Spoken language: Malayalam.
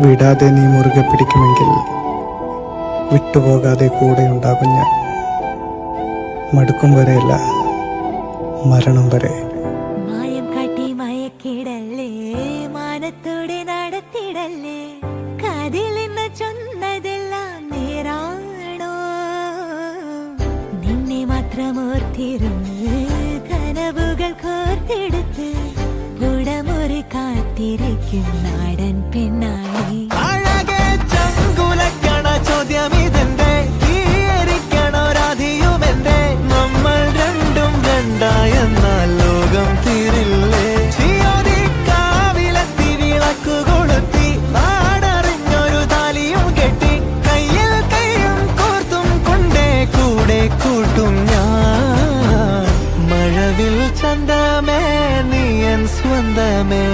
വിടാതെ നീ മുറുകെ പിടിക്കുമെങ്കിൽ വിട്ടുപോകാതെ കൂടെ ഉണ്ടാകും ഞാൻ. മടുക്കും വരെയല്ല മരണം വരെ. മായം കാട്ടി മയക്കിടല്ലേ മാനത്തോടെ നടത്തിടല്ലേ കാതിലെന്ന് ചൊന്നതെല്ലാം നേരാണോ? നിന്നെ മാത്രം ഓർത്തിരുന്ന് കനവുകൾ കോർത്തെടുത്ത് പുടമുറി കാത്തിരിക്കും നാൾ വേണ്ടായെന്നാൽ ലോകം തീരില്ലേ? ചിയോതി കാവിലെത്തി വിളക്കു കൊളുത്തി നാടറിഞ്ഞൊരു താലിയും കെട്ടി കയ്യിൽ കയ്യും കോർത്തും കൊണ്ടേ കൂടെ കൂട്ടും ഞാൻ. മഴവിൽ ചന്തമേ നീയൻ സ്വന്തമേ.